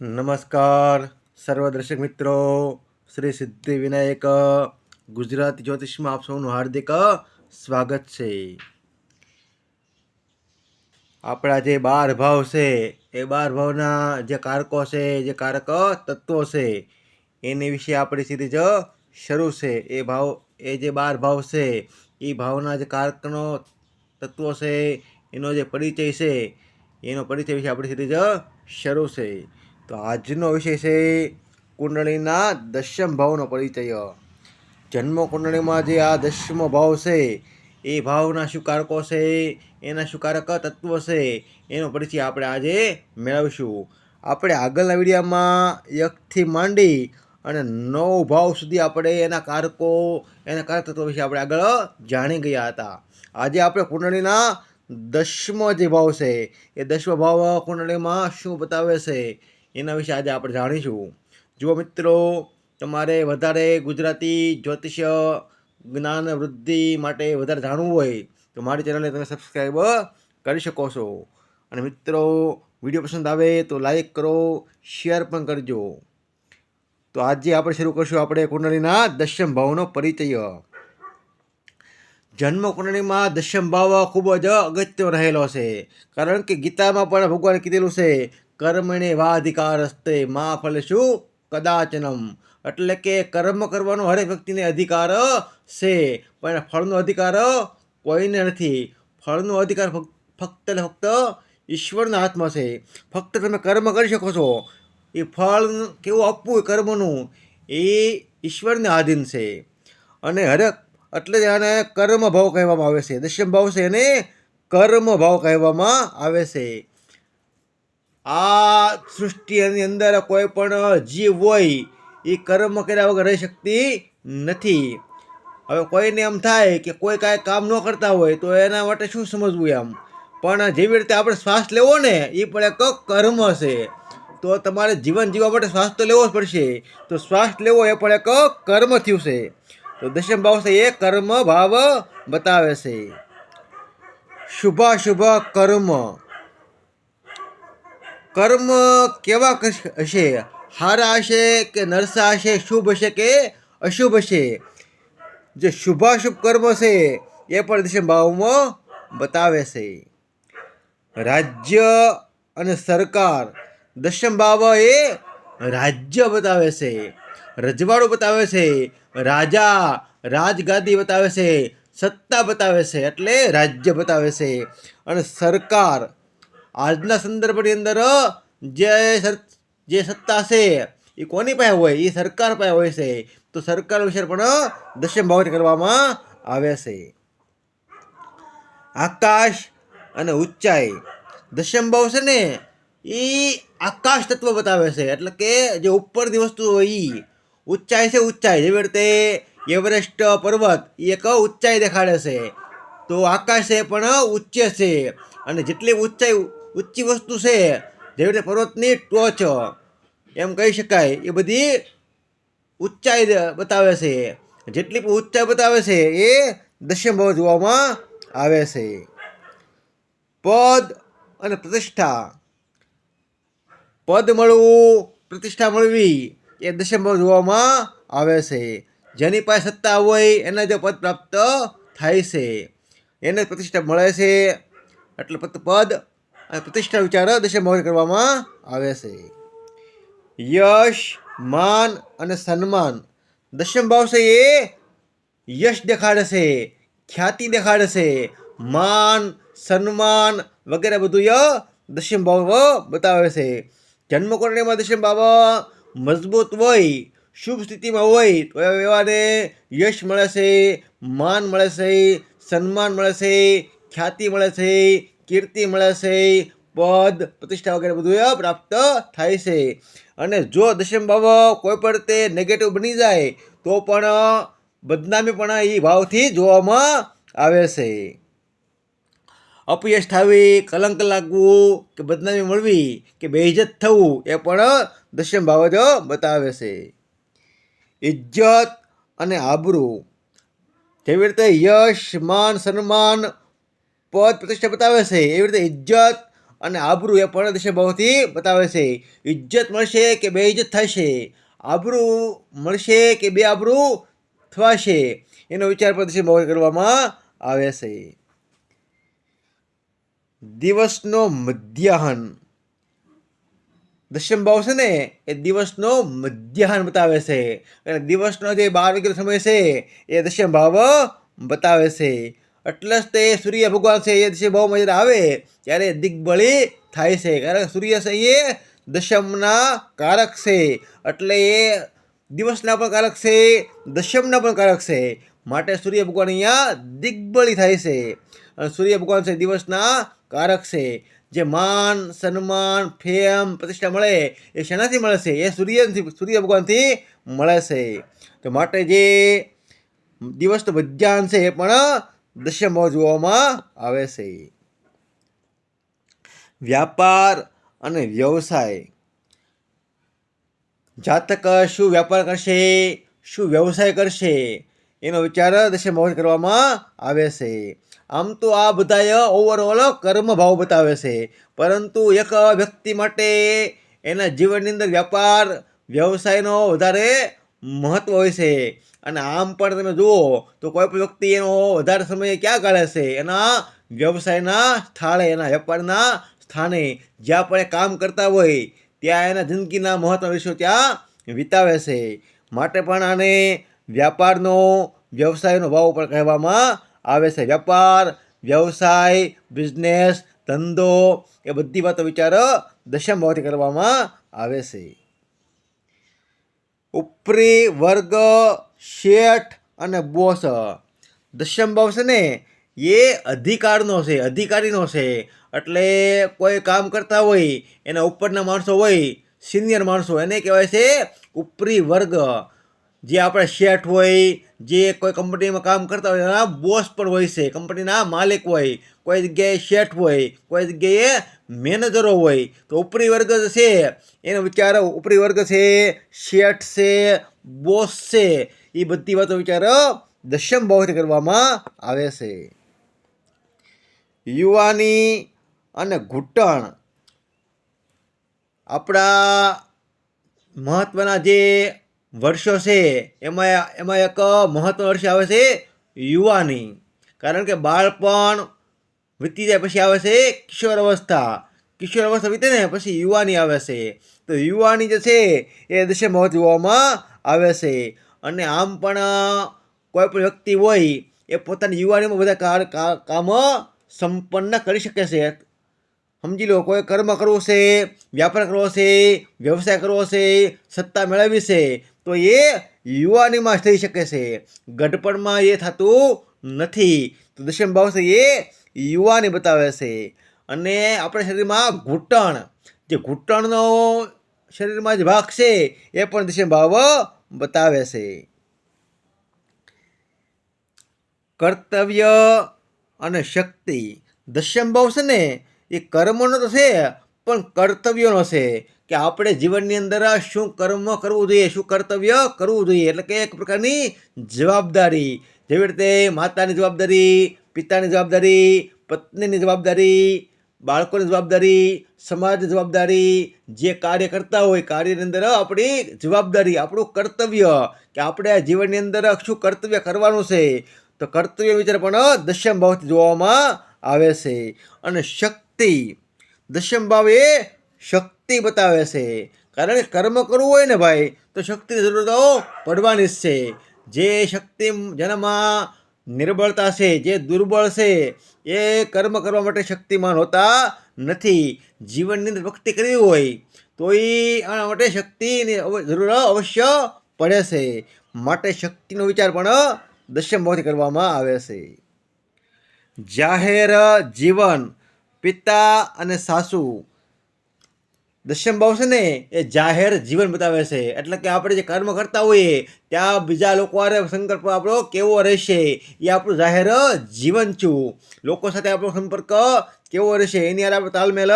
નમસ્કાર, સર્વ દર્શક મિત્રો. શ્રી સિદ્ધિ વિનાયક, ગુજરાતી જ્યોતિષમાં આપ સૌનું હાર્દિક સ્વાગત છે. આપણા જે બાર ભાવ છે, એ બાર ભાવના જે કારકો છે, જે કારક તત્વો છે, એની વિશે આપણી સીધી જ શરૂ છે. એ ભાવ, એ જે બાર ભાવ છે, એ ભાવના જે કારકનો તત્વો છે, એનો જે પરિચય છે, એનો પરિચય વિશે આપણી સીધી જ શરૂ છે. તો આજનો વિષય છે કુંડળીના દશમ ભાવનો પરિચય. જન્મ કુંડળીમાં જે આ દશમો ભાવ છે, એ ભાવના શું કારકો છે, એના શું કારક તત્વો છે, એનો પરિચય આપણે આજે મેળવીશું. આપણે આગળના વિડીયામાં એકથી માંડી અને નવ ભાવ સુધી આપણે એના કારકો, એના કારક વિશે આપણે આગળ જાણી ગયા હતા. આજે આપણે કુંડળીના દસમો જે ભાવ છે, એ દસમો ભાવ કુંડળીમાં શું બતાવે છે? એના વિશે આજે આપણે જાણીશું. જુઓ મિત્રો, તમારે વધારે ગુજરાતી જ્યોતિષ્ય જ્ઞાન વૃદ્ધિ માટે વધારે જાણવું હોય, તો મારી ચેનલને તમે સબસ્ક્રાઈબ કરી શકો છો. અને મિત્રો, વીડિયો પસંદ આવે તો લાઈક કરો શેર પણ કરજો. તો આજે આપણે શરૂ કરશું આપણે કુંડળીના દશમ ભાવનો પરિચય. જન્મ કુંડળીમાં દશમ ભાવ ખૂબ જ અગત્ય રહેલો છે. કારણ કે ગીતામાં પણ ભગવાન કીધેલું છે કર્મણે વાધિકારસ્તે મા ફલશુ કદાચનમ. એટલે કે કર્મ કરવાનો હરેક વ્યક્તિને અધિકાર છે, પણ ફળનો અધિકાર કોઈને નથી. ફળનો અધિકાર ફક- ફક્ત ને ફક્ત ઈશ્વરના હાથમાં છે. ફક્ત તમે કર્મ કરી શકો છો. એ ફળ કેવું આપવું એ કર્મનું? એ ઈશ્વરને આધીન છે. અને હરેક એટલે જ આને કર્મ ભાવ કહેવામાં આવે છે. દશમ ભાવ છે એને કર્મ ભાવ કહેવામાં આવે છે. આ સૃષ્ટિની અંદર કોઈ પણ જીવ હોય, એ કર્મ કર્યા વગર રહી શકતી નથી. હવે કોઈને એમ થાય કે કોઈ કાંઈ કામ ન કરતા હોય, તો એના માટે શું સમજવું એમ? પણ જેવી રીતે આપણે શ્વાસ લેવો ને, એ પણ એક કર્મ છે. તો તમારે જીવન જીવવા માટે શ્વાસ તો લેવો જ પડશે. તો શ્વાસ લેવો એ પણ એક કર્મ થયું છે. તો દશમ ભાવ એ કર્મ ભાવ બતાવે છે. શુભાશુભ કર્મ. કર્મ કેવા હશે? હારા હશે કે નરસા હશે? શુભ હશે કે અશુભ હશે? જે શુભાશુભ કર્મ છે, એ પણ દશમ ભાવમાં બતાવે છે. રાજ્ય અને સરકાર દશમ ભાવ એ રાજ્ય બતાવે છે, રજવાડું બતાવે છે, રાજા રાજગાદી બતાવે છે, સત્તા બતાવે છે, એટલે રાજ્ય બતાવે છે. અને સરકાર આજના સંદર્ભની અંદર, જે જે સત્તા છે, એ કોની પાસે હોય? એ સરકાર પાસે હોય છે. તો સરકાર વિશે પણ દશમ ભાવને કરવામાં આવે છે. આકાશ અને ઊંચાઈ. દશમ ભાવ છે ને, એ આકાશ તત્વ બતાવે છે. એટલે કે જે ઉપરની વસ્તુ હોય એ ઊંચાઈ છે ઊંચાઈ. જેવી રીતે એવરેસ્ટ પર્વત એ એક ઊંચાઈ દેખાડે છે. તો આકાશ એ પણ ઊંચે છે. અને જેટલી ઊંચાઈ ઊંચી વસ્તુ છે. જેવી રીતે પર્વતની ટોચ એમ કહી શકાય. એ બધી ઊંચાઈ બતાવે છે. જેટલી પણ ઊંચાઈ બતાવે છે એ ભાવ જોવામાં આવે છે. પદ અને પ્રતિષ્ઠા. પદ મળવું, પ્રતિષ્ઠા મળવી એ ભાવ જોવામાં આવે છે. જેની પાસે સત્તા હોય એને જો પદ પ્રાપ્ત થાય છે. એને પ્રતિષ્ઠા મળે છે. એટલે પદ અને પ્રતિષ્ઠા વિચારો દશમ ભાવ કરવામાં આવે છે. યશ, માન અને સન્માન દશમ ભાવ છે એ યશ દેખાડે છે, ખ્યાતિ દેખાડે છે, માન, સન્માન વગેરે બધું ય દશમ ભાવ બતાવે છે. જન્મ કુંડળીમાં દશમ ભાવ મજબૂત હોય, શુભ સ્થિતિમાં હોય, તો એવાને યશ મળે છે, માન મળે છે, સન્માન મળે છે, ખ્યાતિ મળે છે કીર્તિ મળે છે, પદ, પ્રતિષ્ઠા વગેરે બધું પ્રાપ્ત થાય છે. અને જો દશમ ભાવ કોઈ પણ તે નેગેટિવ બની જાય, તો પણ બદનામી પણ એ ભાવથી જોવામાં આવે છે. અપયશ થવી કલંક લાગવું કે બદનામી મળવી કે બેઇજત થવું એ પણ દશમ ભાવ જ બતાવે છે. ઇજ્જત અને આબરૂ. જેવી રીતે યશ, માન, સન્માન પદ પ્રતિષ્ઠા બતાવે છે. એવી રીતે ઇજ્જત અને આબરૂ એ પણ દશમ ભાવથી બતાવે છે. ઇજ્જત મળશે કે બે ઇજ્જત થશે? આબરૂ મળશે કે બે આબરૂ થવાશે? એનો વિચાર પણ દશમ ભાવ કરવામાં આવે છે. દિવસનો મધ્યાહન. દશમ ભાવ છે ને, એ દિવસનો મધ્યાહન બતાવે છે. અને દિવસનો જે બાર વાગ્યાનો સમય છે, એ દશમ ભાવ બતાવે છે. એટલે જ તે સૂર્ય ભગવાન છે એ દિવસે બહુ મજા આવે. ત્યારે દિગ્બળી થાય છે. કારણ કે સૂર્ય છે એ દશમના કારક છે. એટલે એ દિવસના પણ કારક છે, દશમના પણ કારક છે. માટે સૂર્ય ભગવાન અહીંયા દિગ્બળી થાય છે. અને સૂર્ય ભગવાન છે દિવસના કારક છે. જે માન, સન્માન, ફેમ, પ્રતિષ્ઠા મળે એ શેનાથી મળે છે? એ સૂર્યથી સૂર્ય ભગવાનથી મળે છે. તો માટે જે દિવસનું મધ્યાહન છે એ પણ દશમભાવ જોવામાં આવે છે. વ્યાપાર અને વ્યવસાય. જાતક શું વ્યાપાર કરશે? શું વ્યવસાય કરશે? એનો વિચાર દૃશ્યમાં કરવામાં આવે છે. આમ તો આ બધાય ઓવરઓલ કર્મ ભાવ બતાવે છે. પરંતુ એક વ્યક્તિ માટે એના જીવનની અંદર વ્યાપાર, વ્યવસાયનો વધારે મહત્વ હોય છે. અને આમ પણ તમે જુઓ તો કોઈ પણ વ્યક્તિ એનો વધારે સમય ક્યાં કાઢે છે? એના વ્યવસાયના સ્થળે એના વેપારના સ્થાને. જ્યાં પણ એ કામ કરતા હોય, ત્યાં એના જિંદગીના મહત્વ વિશે ત્યાં વિતાવે છે. માટે પણ આને વ્યાપારનો, વ્યવસાયનો ભાવ પણ કહેવામાં આવે છે. વેપાર વ્યવસાય, બિઝનેસ, ધંધો, એ બધી વાતો વિચાર દશમ ભાવથી કરવામાં આવે છે. ઉપરી વર્ગ શેઠ અને બોસ. દશમ ભાવ છે ને, એ અધિકારનો છે, અધિકારીનો છે. એટલે કોઈ કામ કરતા હોય, એના ઉપરના માણસો હોય સિનિયર માણસો, એને કહેવાય છે ઉપરી વર્ગ જે આપણે શેઠ હોય જે કોઈ કંપનીમાં કામ કરતા હોય એના બોસ પણ હોય છે. કંપનીના માલિક હોય, કોઈ જગ્યાએ શેઠ હોય, કોઈ જગ્યાએ મેનેજરો હોય, તો ઉપરી વર્ગ છે. એનો વિચાર ઉપરી વર્ગ છે, શેઠ છે બોસ છે. એ બધી વાતો વિચાર, દશમ ભાવથી કરવામાં આવે છે. યુવાની અને ઘૂંટણ. આપણા મહત્ત્વના જે વર્ષો છે. એમાં એમાં એક મહત્વ વર્ષ આવે છે યુવાની. કારણ કે બાળપણ વીતી જાય પછી આવે છે કિશોર અવસ્થા. કિશોર અવસ્થા વીતે ને પછી યુવાની આવે છે. તો યુવાની જે છે એ દશે મહત્વ જોવામાં આવે છે. અને આમ પણ કોઈ પણ વ્યક્તિ હોય એ પોતાની યુવાનીમાં બધા કામ સંપન્ન કરી શકે છે. સમજી લો, કોઈ કર્મ કરવું છે, વ્યાપાર કરવો છે, વ્યવસાય કરવો છે, સત્તા મેળવવી છે, તો એ યુવાનીમાં થઈ શકે છે. ગઢપણમાં એ થતું નથી. તો દશમ ભાવ છે એ યુવાની બતાવે છે. અને આપણા શરીરમાં ઘૂંટણ, જે ઘૂંટણનો શરીરમાં જે ભાગ છે, એ પણ દશમ ભાવ બતાવે છે. કર્તવ્ય અને શક્તિ. દશમ ભાવ છે ને એ કર્મનો તો છે, પણ કર્તવ્યનો છે કે આપણે જીવનની અંદર શું કર્મ કરવું જોઈએ, શું કર્તવ્ય કરવું જોઈએ. એટલે કે એક પ્રકારની જવાબદારી. જેવી રીતે માતાની જવાબદારી, પિતાની જવાબદારી, પત્નીની જવાબદારી, બાળકોની જવાબદારી, સમાજની જવાબદારી, જે કાર્ય કરતા હોય, કાર્યની અંદર આપણી જવાબદારી, આપણું કર્તવ્ય કે આપણે આ જીવનની અંદર શું કર્તવ્ય કરવાનું છે. તો કર્તવ્ય વિચાર પણ દશમ ભાવથી જોવામાં આવે છે. અને શક્તિ દશમ ભાવ એ શક્તિ બતાવે છે. કારણ કે કર્મ કરવું હોય ને ભાઈ, તો શક્તિની જરૂરતો પડવાની જ છે. જે શક્તિ જેનામાં નિર્બળતા છે, જે દુર્બળ છે, એ કર્મ કરવા માટે શક્તિમાન હોતા નથી. જીવનની અંદર ભક્તિ કરવી હોય તો એ આના માટે શક્તિની જરૂર અવશ્ય પડે છે. માટે શક્તિનો વિચાર પણ દશમ ભાવથી કરવામાં આવે છે. જાહેર જીવન પિતા અને સાસુ દશમ ભાવ છે ને એ જાહેર જીવન બતાવે છે. એટલે કે આપણે જે કર્મ કરતા હોઈએ, ત્યાં બીજા લોકો આરે સંકલ્પ આપણો કેવો રહેશે એ આપણું જાહેર જીવન છું. લોકો સાથે આપણો સંપર્ક કેવો રહેશે એની આરે આપણે તાલમેલ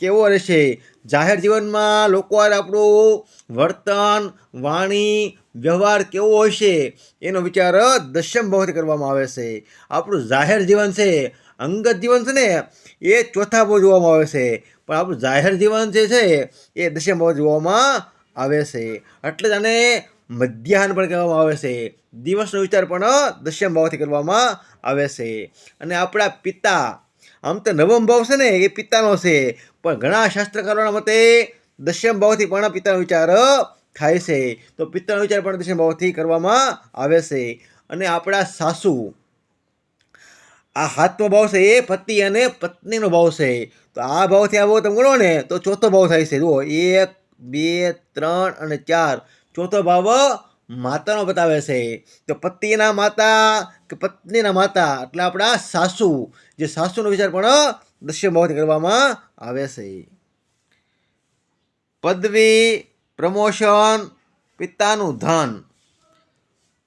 કેવો રહેશે. જાહેર જીવનમાં લોકો આરે આપણું વર્તન, વાણી, વ્યવહાર કેવો હશે એનો વિચાર દશમ ભાવથી કરવામાં આવે છે. આપણું જાહેર જીવન છે અંગત જીવન છે ને, એ ચોથા ભાવ જોવામાં આવે છે. પણ આપણું જાહેર જીવન જે છે, એ દસમ ભાવ જોવામાં આવે છે. એટલે જ આને મધ્યાહન પણ કહેવામાં આવે છે. દિવસનો વિચાર પણ દસમ ભાવથી કરવામાં આવે છે. અને આપણા પિતા, આમ તો નવમ ભાવ છે ને, એ પિતાનો છે. પણ ઘણા શાસ્ત્રકારોના મતે દસમ ભાવથી પણ પિતાનો વિચાર થાય છે. તો પિતાનો વિચાર પણ દશમ ભાવથી કરવામાં આવે છે. અને આપણા સાસુ આ હાથનો ભાવ છે એ પતિ અને પત્નીનો ભાવ છે. તો આ ભાવથી આ ભાવ તમે ગણો ને, તો ચોથો ભાવ થાય છે. જુઓ, એક, બે, ત્રણ અને ચાર. ચોથો ભાવ માતાનો બતાવે છે. તો પતિના માતા કે પત્નીના માતા, એટલે આપણા સાસુ. જે સાસુનો વિચાર પણ દશ્ય ભાવથી કરવામાં આવે છે. પદવી, પ્રમોશન, પિતાનું ધન.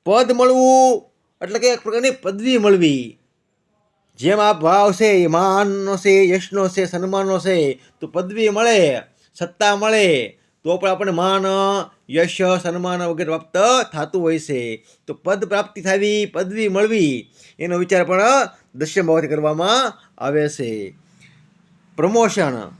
પદ મળવું, એટલે કે એક પ્રકારની પદવી મળવી. જેમ ભાવ છે, એ માનનો છે યશનો છે, સન્માનનો છે, તો પદવી મળે, સત્તા મળે, તો પણ આપણને માન, યશ, સન્માન વગેરે પ્રાપ્ત થતું હોય છે. તો પદ પ્રાપ્તિ થવી, પદવી મળવી, એનો વિચાર પણ દશ્ય ભાવથી કરવામાં આવે છે. પ્રમોશન.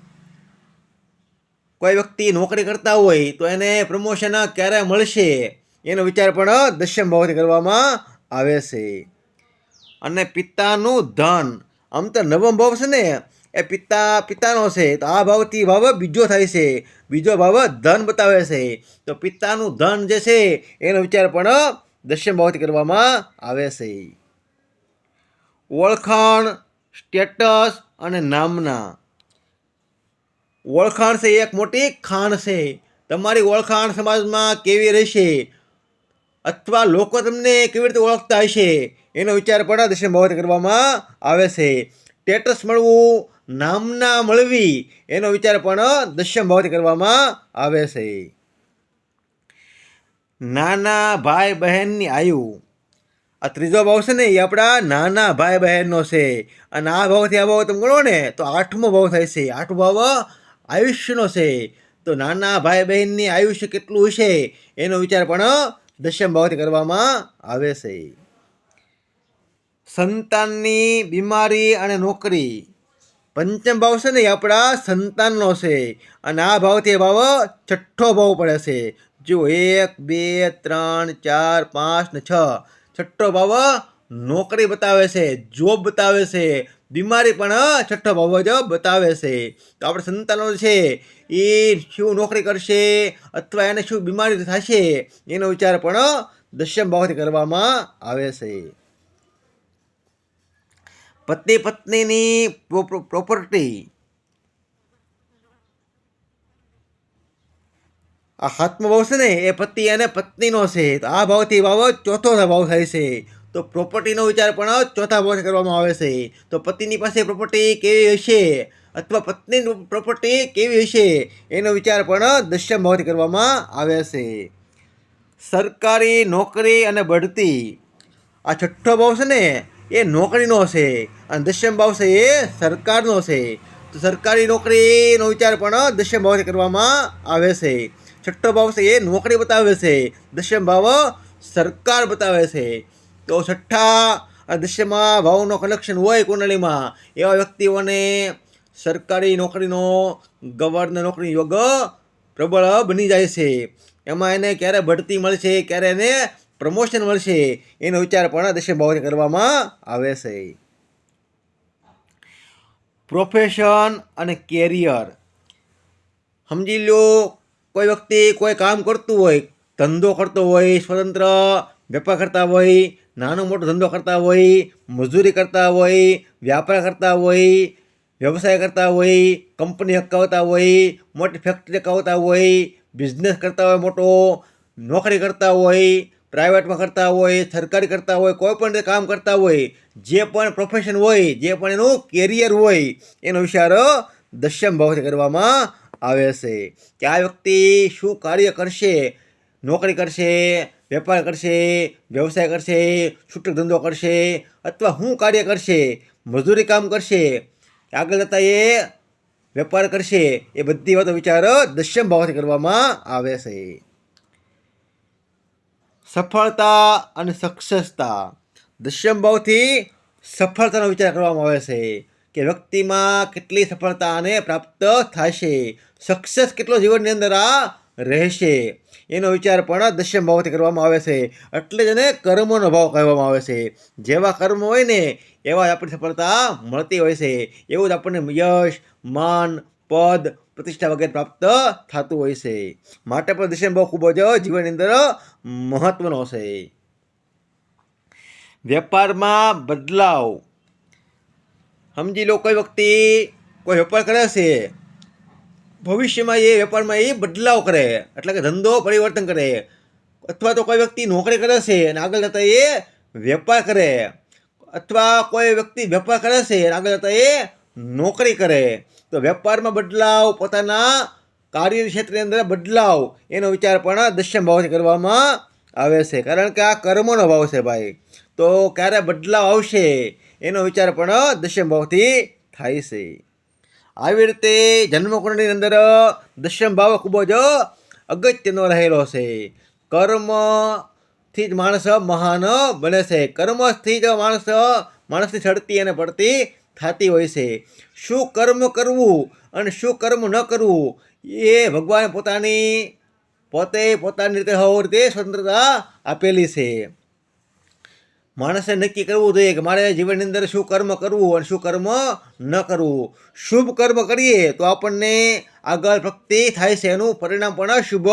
કોઈ વ્યક્તિ નોકરી કરતા હોય, તો એને પ્રમોશન ક્યારે મળશે? એનો વિચાર પણ દશ્યમ ભાવથી કરવામાં આવે છે. અને પિતાનું ધન. આમ તો નવમ ભાવ છે ને, એ પિતા, પિતાનો છે, તો આ ભાવથી ભાવ બીજો થાય છે. બીજો ભાવ ધન બતાવે છે. તો પિતાનું ધન જે છે, એનો વિચાર પણ દશમ ભાવથી કરવામાં આવે છે. ઓળખાણ, સ્ટેટસ અને નામના. ઓળખાણ છે એક મોટી ખાણ છે. તમારી ઓળખાણ સમાજમાં કેવી રહેશે? અથવા લોકો તમને કેવી રીતે ઓળખતા હશે એનો વિચાર પણ દર્શન ભાવત કરવામાં આવે છે. સ્ટેટસ મળવું નામના મળવી એનો વિચાર પણ દશ્યમ ભાવથી કરવામાં આવે છે. નાના ભાઈ બહેનની આયુ. આ ત્રીજો ભાવ છે ને એ આપણા નાના ભાઈ બહેનનો છે. અને આ ભાવથી આ ભાવ તમે ગણો ને તો આઠમો ભાવ થાય છે. આઠમો ભાવ આયુષ્યનો છે. તો નાના ભાઈ બહેનની આયુષ્ય કેટલું હશે એનો વિચાર પણ દશમ ભાવથી કરવામાં આવે છે. સંતાનની બીમારી અને નોકરી. પંચમ ભાવ છે ને એ આપણા સંતાનનો છે. અને આ ભાવથી ભાવ છઠ્ઠો ભાવ પડે છે. જો એક, બે, ત્રણ, ચાર, પાંચ ને છ. છઠ્ઠો ભાવ નોકરી બતાવે છે જોબ બતાવે છે, બીમારી પણ છઠ્ઠો ભાવ જ બતાવે છે. તો આપણે સંતાનો છે, એ શું નોકરી કરશે અથવા એને શું બીમારી થશે, એનો વિચાર પણ દશ્યમ ભાવથી કરવામાં આવે છે. પતિ પત્નીની પ્રોપર્ટી આ હાથમાં ભાવ છે ને, એ પતિ અને પત્નીનો છે, તો આ ભાવથી ભાવ ચોથો ભાવ થાય છે. તો પ્રોપર્ટીનો વિચાર પણ ચોથા ભાવથી કરવામાં આવે છે. તો પતિની પાસે પ્રોપર્ટી કેવી હશે? અથવા પત્ની પ્રોપર્ટી કેવી હશે? એનો વિચાર પણ દશ્યમ ભાવથી કરવામાં આવે છે. સરકારી નોકરી અને બઢતી. આ છઠ્ઠો ભાવ છે ને, એ નોકરીનો છે અને દશ્યમ ભાવ છે એ સરકારનો છે. તો સરકારી નોકરીનો વિચાર પણ દશ્યમ ભાવથી કરવામાં આવે છે. છઠ્ઠો ભાવ છે એ નોકરી બતાવે છે. દશ્યમ ભાવ સરકાર બતાવે છે. તો છઠ્ઠા દૃશ્યમાં ભાવનો કનેક્શન હોય કુંડળીમાં, એવા વ્યક્તિઓને સરકારી નોકરીનો, ગવર્નર નોકરી યોગ પ્રબળ બની જાય છે. એમાં એને ક્યારે ભરતી મળશે, ક્યારે એને પ્રમોશન મળશે, એનો વિચાર પણ દૃશ્ય ભાવને કરવામાં આવે છે. પ્રોફેશન અને કેરિયર. સમજી લો, કોઈ વ્યક્તિ કોઈ કામ કરતું હોય, ધંધો કરતો હોય, સ્વતંત્ર, વેપાર કરતા હોય નાનો મોટો ધંધો કરતા હોય, મજૂરી કરતા હોય, વ્યાપાર કરતા હોય, વ્યવસાય કરતા હોય કંપની હકાવતા હોય, મોટી ફેક્ટરી હકાવતા હોય બિઝનેસ કરતા હોય મોટો, નોકરી કરતા હોય પ્રાઇવેટમાં કરતા હોય, સરકારી કરતા હોય, કોઈ પણ કામ કરતા હોય, જે પણ પ્રોફેશન હોય, જે પણ એનું કેરિયર હોય, એનો વિચાર દશ્યમ ભાવથી કરવામાં આવે છે કે આ વ્યક્તિ શું કાર્ય કરશે, નોકરી કરશે વેપાર કરશે, વ્યવસાય કરશે, છૂટક ધંધો કરશે અથવા શું કાર્ય કરશે, મજૂરી કામ કરશે, આગળ જતાં એ વેપાર કરશે, એ બધી વાતો વિચાર દશ્યમ ભાવથી કરવામાં આવે છે. સફળતા અને સક્સેસતા દશ્યમ ભાવથી સફળતાનો વિચાર કરવામાં આવે છે કે વ્યક્તિમાં કેટલી સફળતાને પ્રાપ્ત થશે સક્સેસ કેટલો જીવનની અંદર આ રહેશે. એનો વિચાર પણ દશમ ભાવથી કરવામાં આવે છે. એટલે જ એને કર્મનો ભાવ કહેવામાં આવે છે. જેવા કર્મ હોય ને, એવા જ આપણી સફળતા મળતી હોય છે. એવું જ આપણને યશ, માન, પદ, પ્રતિષ્ઠા વગેરે પ્રાપ્ત થતું હોય છે. માટે પણ દશમ ભાવ ખૂબ જ જીવનની અંદર મહત્વનો છે. વેપારમાં બદલાવ. સમજી લો કોઈ વ્યક્તિ કોઈ વેપાર કરે છે ભવિષ્યમાં એ વેપારમાં એ બદલાવ કરે, એટલે કે ધંધો પરિવર્તન કરે. અથવા તો કોઈ વ્યક્તિ નોકરી કરે છે અને આગળ જતાં એ વેપાર કરે. અથવા કોઈ વ્યક્તિ વેપાર કરે છે અને આગળ જતાં એ નોકરી કરે. તો વેપારમાં બદલાવ, પોતાના કાર્ય ક્ષેત્રની અંદર બદલાવ, એનો વિચાર પણ દશ્યમ ભાવથી કરવામાં આવે છે. કારણ કે આ કર્મનો ભાવ છે ભાઈ. તો ક્યારે બદલાવ આવશે, એનો વિચાર પણ દશ્યમ ભાવથી થાય છે. આવી રીતે જન્મકુંડની અંદર દશ્યમ ભાવ ખૂબ જ અગત્યનો રહેલો છે. કર્મથી જ માણસ મહાન બને છે. કર્મથી જ માણસ માણસની ચડતી અને પડતી થતી હોય છે. શું કર્મ કરવું અને શું કર્મ ન કરવું એ ભગવાને પોતાની પોતે પોતાની રીતે હોવ રીતે સ્વતંત્રતા આપેલી છે. માણસે નક્કી કરવું જોઈએ કે મારે જીવનની અંદર શું કર્મ કરવું અને શું કર્મ ન કરવું. શુભ કર્મ કરીએ તો આપણને આગળ ભક્તિ થાય છે, એનું પરિણામ પણ શુભ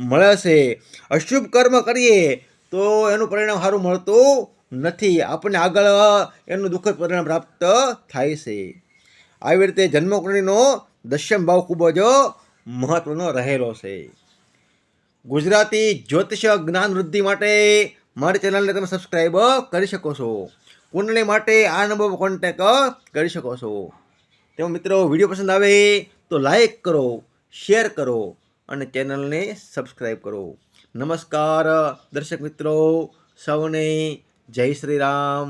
મળે છે. અશુભ કર્મ કરીએ તો એનું પરિણામ સારું મળતું નથી. આપણને આગળ એનું દુઃખદ પરિણામ પ્રાપ્ત થાય છે. આવી રીતે જન્મકુંડળીનો દશ્યમ ભાવ ખૂબ જ મહત્ત્વનો રહેલો છે. ગુજરાતી જ્યોતિષ જ્ઞાન વૃદ્ધિ માટે મારી ચેનલને તમે સબસ્ક્રાઈબ કરી શકો છો. કુંડલી માટે આ નંબર પર કોન્ટેક કરી શકો છો. તેમાં મિત્રો વીડિયો પસંદ આવે તો લાઈક કરો શેર કરો અને ચેનલને સબસ્ક્રાઈબ કરો. નમસ્કાર, દર્શક મિત્રો, સૌને જય શ્રી રામ.